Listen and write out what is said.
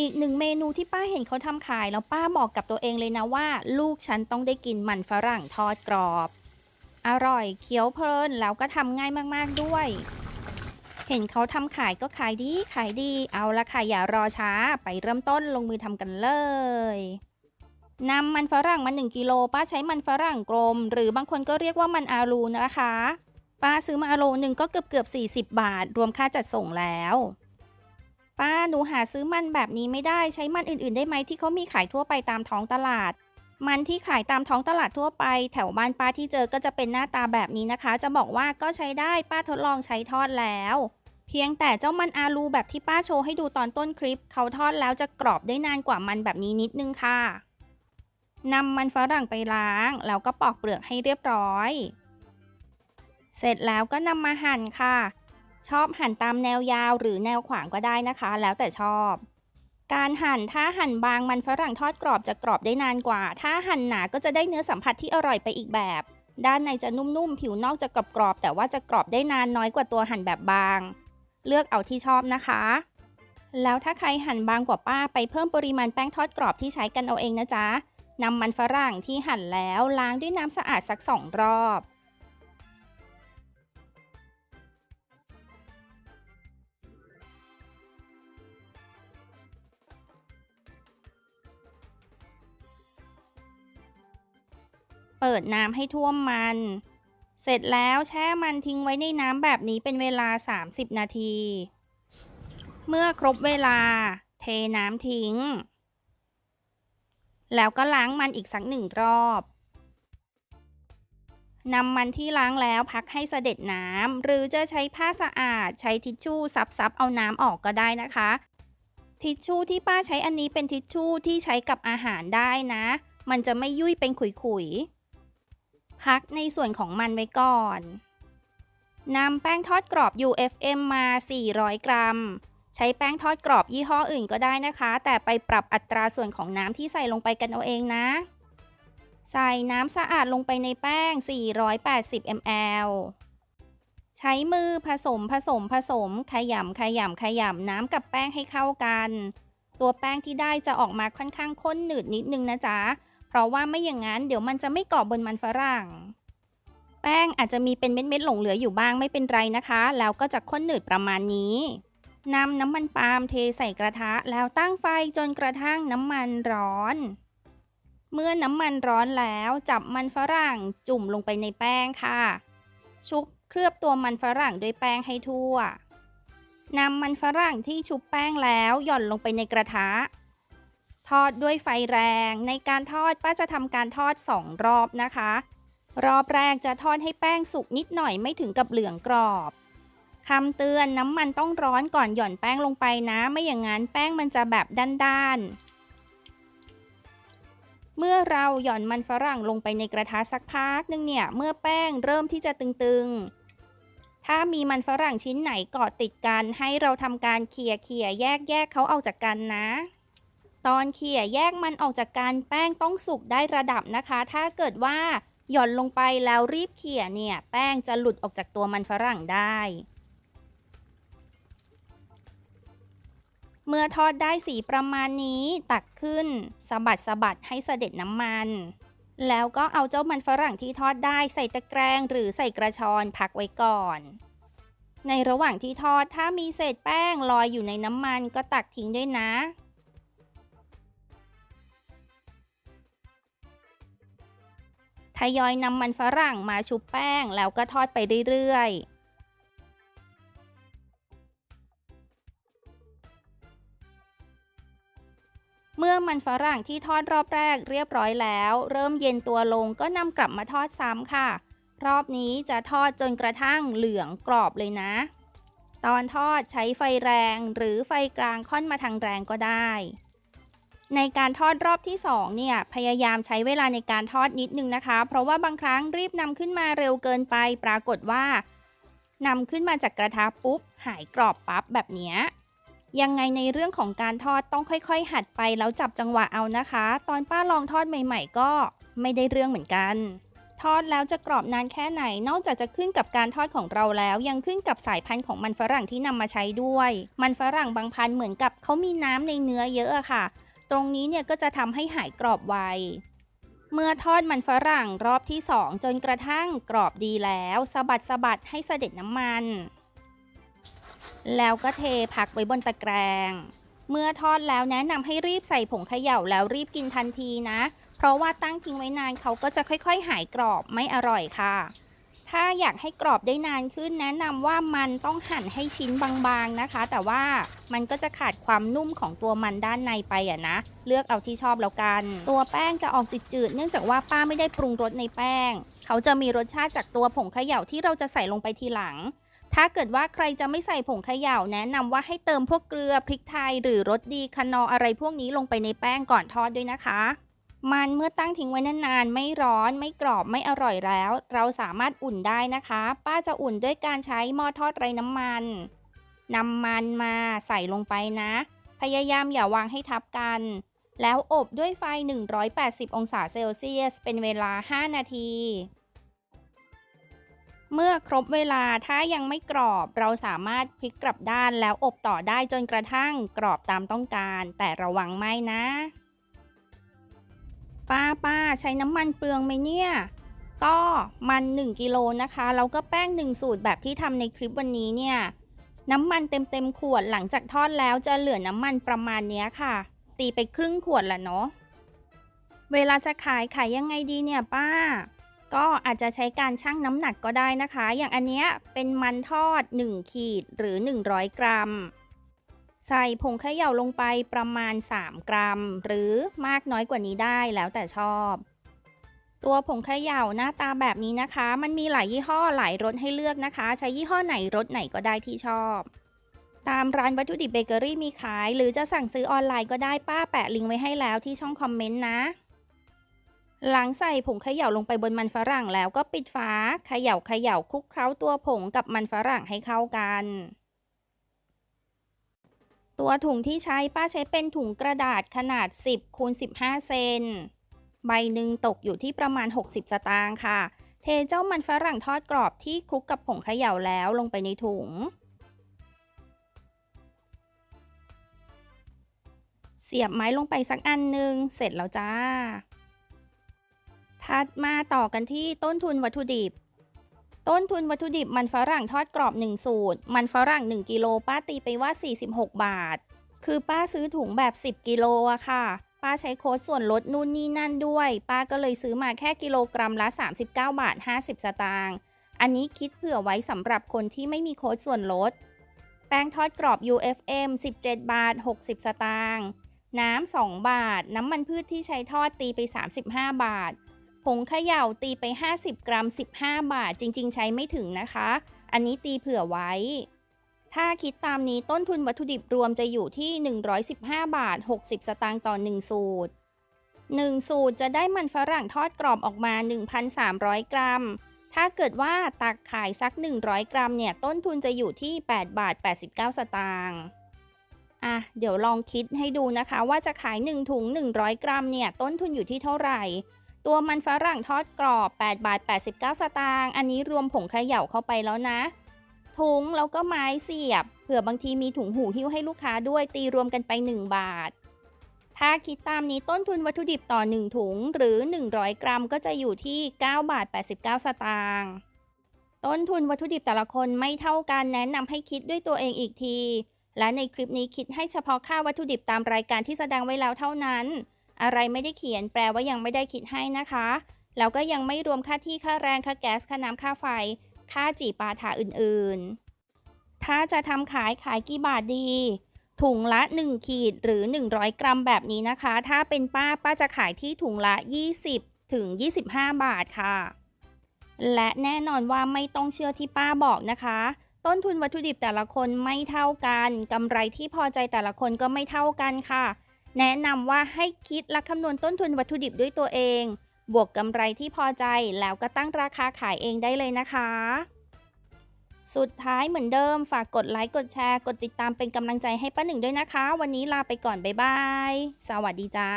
อีกหนึ่งเมนูที่ป้าเห็นเขาทำขายแล้วป้าบอกกับตัวเองเลยนะว่า ลูกฉันต้องได้กินมันฝรั่งทอดกรอบ อร่อยเคี้ยวเพลินแล้วก็ทำง่ายมากๆด้วย เห็นเขาทำขายก็ขายดีขายดีเอาละค่ะอย่ารอช้าไปเริ่มต้นลงมือทำกันเลยนำมันฝรั่งมา 1กิโลป้าใช้มันฝรั่งกลม หรือบางคนก็เรียกว่ามันอารูนะคะ ป้าซื้อมาโลหนึ่งก็เกือบเกือบ40 บาท รวมค่าจัดส่งแล้ว ป้าหนูหาซื้อมันแบบนี้ไม่ได้ใช้มันอื่นๆ ได้ไหมที่เขามีขายทั่วไปตามท้องตลาด มันที่ขายตามท้องตลาดทั่วไป แถวบ้านป้าที่เจอก็จะเป็นหน้าตาแบบนี้นะคะ จะบอกว่าก็ใช้ได้ป้าทดลองใช้ทอดแล้ว เพียงแต่เจ้ามันอาลูแบบที่ป้าโชว์ให้ดูตอนต้นคลิป เขาทอดแล้วจะกรอบได้นานกว่ามันแบบนี้นิดนึงค่ะนำมันฝรั่งไปล้างแล้วก็ปอกเปลือกให้เรียบร้อย เสร็จแล้วก็นำมาหั่นค่ะ ชอบหั่นตามแนวยาวหรือแนวขวางก็ได้นะคะ แล้วแต่ชอบ การหั่นถ้าหั่นบางมันฝรั่งทอดกรอบจะกรอบได้นานกว่า ถ้าหั่นหนาก็จะได้เนื้อสัมผัสที่อร่อยไปอีกแบบ ด้านในจะนุ่มๆ ผิวนอกจะกรอบๆแต่ว่าจะกรอบได้นานน้อยกว่าตัวหั่นแบบบาง เลือกเอาที่ชอบนะคะ แล้วถ้าใครหั่นบางกว่าป้าไปเพิ่มปริมาณแป้งทอดกรอบที่ใช้กันเอาเองนะจ๊ะนำมันฝรั่งที่หั่นแล้วล้างด้วยน้ำสะอาดสักสองรอบ เปิดน้ำให้ท่วมมัน เสร็จแล้วแช่มันทิ้งไว้ในน้ำแบบนี้เป็นเวลา 30 นาที เมื่อครบเวลา เทน้ำทิ้ง แล้วก็ล้างมันอีกสักหนึ่งรอบนำมันที่ล้างแล้วพักให้เสด็จน้ำหรือจะใช้ผ้าสะอาด ใช้ทิชชู่ซับๆเอาน้ำออกก็ได้นะคะ ทิชชู่ที่ป้าใช้อันนี้เป็นทิชชู่ที่ใช้กับอาหารได้นะ มันจะไม่ยุ่ยเป็นขุยๆ พักในส่วนของมันไว้ก่อนนำแป้งทอดกรอบ UFM มา 400 กรัม ใช้แป้งทอดกรอบยี่ห้ออื่นก็ได้นะคะ แต่ไปปรับอัตราส่วนของน้ำที่ใส่ลงไปกันเอาเองนะ ใส่น้ำสะอาดลงไปในแป้ง 480 ml ใช้มือผสมผสมผสม ขยำขยำขยำน้ำกับแป้งให้เข้ากัน ตัวแป้งที่ได้จะออกมาค่อนข้างข้นหนืดนิดนึงนะจ๊ะ เพราะว่าไม่อย่างนั้นเดี๋ยวมันจะไม่เกาะบบนมันฝรั่ง แป้งอาจจะมีเป็นเม็ดๆหลงเหลืออยู่บ้างไม่เป็นไรนะคะ แล้วก็จะข้นหนืดประมาณนี้นำน้ำมันปาล์มเทใส่กระทะแล้วตั้งไฟจนกระทั่งน้ำมันร้อน เมื่อน้ำมันร้อนแล้วจับมันฝรั่งจุ่มลงไปในแป้งค่ะ ชุบเคลือบตัวมันฝรั่งด้วยแป้งให้ทั่วนำมันฝรั่งที่ชุบแป้งแล้วหย่อนลงไปในกระทะ ทอดด้วยไฟแรง ในการทอดป้าจะทำการทอด 2 รอบนะคะ รอบแรกจะทอดให้แป้งสุกนิดหน่อยไม่ถึงกับเหลืองกรอบคำเตือนน้ำมันต้องร้อนก่อนหย่อนแป้งลงไปนะ ไม่อย่างนั้นแป้งมันจะแบบด้านๆ เมื่อเราหย่อนมันฝรั่งลงไปในกระทะสักพักนึงเนี่ย เมื่อแป้งเริ่มที่จะตึงๆ ถ้ามีมันฝรั่งชิ้นไหนเกาะติดกันให้เราทำการเขี่ยเขี่ยแยกแยกเขาออกจากกันนะ ตอนเขี่ยแยกมันออกจากกันแป้งต้องสุกได้ระดับนะคะ ถ้าเกิดว่าหย่อนลงไปแล้วรีบเขี่ยเนี่ย แป้งจะหลุดออกจากตัวมันฝรั่งได้ เมื่อทอดได้สีประมาณนี้ตักขึ้นสะบัดสะบัดให้เสด็จน้ำมัน แล้วก็เอาเจ้ามันฝรั่งที่ทอดได้ใส่ตะแกรงหรือใส่กระชอนพักไว้ก่อน ในระหว่างที่ทอดถ้ามีเศษแป้งลอยอยู่ในน้ำมันก็ตักทิ้งด้วยนะ ทยอยนำมันฝรั่งมาชุบแป้งแล้วก็ทอดไปเรื่อยๆเมื่อมันฝรั่งที่ทอดรอบแรกเรียบร้อยแล้ว เริ่มเย็นตัวลงก็นำกลับมาทอดซ้ำค่ะ รอบนี้จะทอดจนกระทั่งเหลืองกรอบเลยนะ ตอนทอดใช้ไฟแรงหรือไฟกลางค่อนมาทางแรงก็ได้ ในการทอดรอบที่2เนี่ยพยายามใช้เวลาในการทอดนิดนึงนะคะ เพราะว่าบางครั้งรีบนำขึ้นมาเร็วเกินไป ปรากฏว่านำขึ้นมาจากกระทะปุ๊บ หายกรอบปั๊บแบบนี้ยังไงในเรื่องของการทอดต้องค่อยๆ หัดไปแล้วจับจังหวะเอานะคะ ตอนป้าลองทอดใหม่ ๆ ก็ไม่ได้เรื่องเหมือนกัน ทอดแล้วจะกรอบนานแค่ไหน นอกจากจะขึ้นกับการทอดของเราแล้ว ยังขึ้นกับสายพันธุ์ของมันฝรั่งที่นำมาใช้ด้วย มันฝรั่งบางพันธุ์เหมือนกับเขามีน้ำในเนื้อเยอะอะค่ะ ตรงนี้เนี่ยก็จะทำให้หายกรอบไว เมื่อทอดมันฝรั่งรอบที่ 2 จนกระทั่งกรอบดีแล้วสะบัดสะบัดให้เสด็จน้ำมัน แล้วก็เทพักไว้บนตะแกรงเมื่อทอดแล้วแนะนำให้รีบใส่ผงเขย่าแล้วรีบกินทันทีนะ เพราะว่าตั้งทิ้งไว้นานเขาก็จะค่อยๆ หายกรอบไม่อร่อยค่ะ ถ้าอยากให้กรอบได้นานขึ้นแนะนำว่ามันต้องหั่นให้ชิ้นบางๆนะคะ แต่ว่ามันก็จะขาดความนุ่มของตัวมันด้านในไปอะนะ เลือกเอาที่ชอบแล้วกัน ตัวแป้งจะออกจืดๆ เนื่องจากว่าป้าไม่ได้ปรุงรสในแป้ง เขาจะมีรสชาติจากตัวผงเขย่าที่เราจะใส่ลงไปทีหลัง ถ้าเกิดว่าใครจะไม่ใส่ผงเขย่าแนะนำว่าให้เติมพวกเกลือพริกไทย หรือรสดีคนออะไรพวกนี้ลงไปในแป้งก่อนทอดด้วยนะคะ มันเมื่อตั้งทิ้งไว้นานๆ ไม่ร้อนไม่กรอบไม่อร่อยแล้ว เราสามารถอุ่นได้นะคะ ป้าจะอุ่นด้วยการใช้หม้อทอดไร้น้ำมันนำมันมาใส่ลงไปนะ พยายามอย่าวางให้ทับกัน แล้วอบด้วยไฟ 180 องศาเซลเซียส เป็นเวลา 5 นาที เมื่อครบเวลาถ้ายังไม่กรอบ เราสามารถพลิกกลับด้านแล้วอบต่อได้จนกระทั่งกรอบตามต้องการ แต่ระวังไหม้นะ ป้าป้าใช้น้ำมันเปลืองไหมเนี่ย ก็มัน 1 กิโลนะคะ แล้วก็แป้ง 1 สูตรแบบที่ทำในคลิปวันนี้เนี่ย น้ำมันเต็มเต็มขวดหลังจากทอดแล้วจะเหลือน้ำมันประมาณเนี้ยค่ะ ตีไปครึ่งขวดแหละเนาะ เวลาจะขายขายยังไงดีเนี่ยป้า ก็อาจจะใช้การชั่งน้ำหนักก็ได้นะคะ อย่างอันเนี้ยเป็นมันทอด 1 ขีดหรือ 100 กรัม ใส่ผงเขย่าลงไปประมาณ 3 กรัม หรือมากน้อยกว่านี้ได้แล้วแต่ชอบ ตัวผงเขย่าหน้าตาแบบนี้นะคะ มันมีหลายยี่ห้อหลายรสให้เลือกนะคะ ใช้ยี่ห้อไหนรสไหนก็ได้ที่ชอบ ตามร้านวัตถุดิบเบเกอรี่มีขาย หรือจะสั่งซื้อออนไลน์ก็ได้ป้าแปะลิงก์ไว้ให้แล้วที่ช่องคอมเมนต์นะหลังใส่ผงเขย่าลงไปบนมันฝรั่งแล้วก็ปิดฝาเขย่าเขย่าคลุกเคล้าตัวผงกับมันฝรั่งให้เข้ากัน ตัวถุงที่ใช้ป้าใช้เป็นถุงกระดาษขนาด 10คูณ15 เซน ใบหนึ่งตกอยู่ที่ประมาณ 60 สตางค์ค่ะ เทเจ้ามันฝรั่งทอดกรอบที่คลุกกับผงเขย่าแล้วลงไปในถุง เสียบไม้ลงไปสักอันหนึ่งเสร็จแล้วจ้า ถัดมาต่อกันที่ต้นทุนวัตถุดิบ ต้นทุนวัตถุดิบมันฝรั่งทอดกรอบ 1 สูตร มันฝรั่ง 1 กิโลป้าตีไปว่า 46 บาท คือป้าซื้อถุงแบบ 10 กิโลอะค่ะ ป้าใช้โค้ดส่วนลดนู่นนี่นั่นด้วย ป้าก็เลยซื้อมาแค่กิโลกรัมละ 39 บาท 50 สตางค์อันนี้คิดเผื่อไว้สำหรับคนที่ไม่มีโค้ดส่วนลด แป้งทอดกรอบ UFM 17 บาท 60 สตางค์น้ำ 2 บาท น้ำมันพืชที่ใช้ทอดตีไป 35 บาท ผงเขย่าตีไป 50 กรัม 15 บาท จริง ๆ ใช้ไม่ถึงนะคะ อันนี้ตีเผื่อไว้ ถ้าคิดตามนี้ต้นทุนวัตถุดิบรวมจะอยู่ที่ 115 บาท 60 สตางค์ต่อ 1 สูตร 1 สูตรจะได้มันฝรั่งทอดกรอบออกมา 1,300 กรัม ถ้าเกิดว่าตักขายสัก 100 กรัมเนี่ย ต้นทุนจะอยู่ที่ 8 บาท 89 สตางค์อะเดี๋ยวลองคิดให้ดูนะคะว่าจะขาย 1 ถุง 100 กรัมเนี่ย ต้นทุนอยู่ที่เท่าไหร่ ตัวมันฝรั่งทอดกรอบ 8 บาท 89 สตางค์ อันนี้รวมผงเขย่าเข้าไปแล้วนะ ถุงแล้วก็ไม้เสียบ เผื่อบางทีมีถุงหูหิ้วให้ลูกค้าด้วย ตีรวมกันไป 1 บาท ถ้าคิดตามนี้ต้นทุนวัตถุดิบต่อ 1 ถุงหรือ 100 กรัมก็จะอยู่ที่ 9 บาท 89 สตางค์ ต้นทุนวัตถุดิบแต่ละคนไม่เท่ากันแนะนำให้คิดด้วยตัวเองอีกที และในคลิปนี้คิดให้เฉพาะค่าวัตถุดิบตามรายการที่แสดงไว้แล้วเท่านั้น อะไรไม่ได้เขียนแปลว่ายังไม่ได้คิดให้นะคะ แล้วก็ยังไม่รวมค่าที่ค่าแรงค่าแก๊สค่าน้ำค่าไฟ ค่าจีปาถาอื่นๆ ถ้าจะทำขายขายกี่บาทดี ถุงละ 1 ขีดหรือ 100 กรัมแบบนี้นะคะ ถ้าเป็นป้าป้าจะขายที่ถุงละ 20 ถึง 25 บาทค่ะ และแน่นอนว่าไม่ต้องเชื่อที่ป้าบอกนะคะต้นทุนวัตถุดิบแต่ละคนไม่เท่ากันกำไรที่พอใจแต่ละคนก็ไม่เท่ากันค่ะ แนะนำว่าให้คิดและคำนวณต้นทุนวัตถุดิบด้วยตัวเอง บวกกำไรที่พอใจแล้วก็ตั้งราคาขายเองได้เลยนะคะ สุดท้ายเหมือนเดิมฝากกดไลค์กดแชร์ กดติดตามเป็นกำลังใจให้ป้าหนึ่งด้วยนะคะ วันนี้ลาไปก่อน บ๊ายบาย สวัสดีจ้า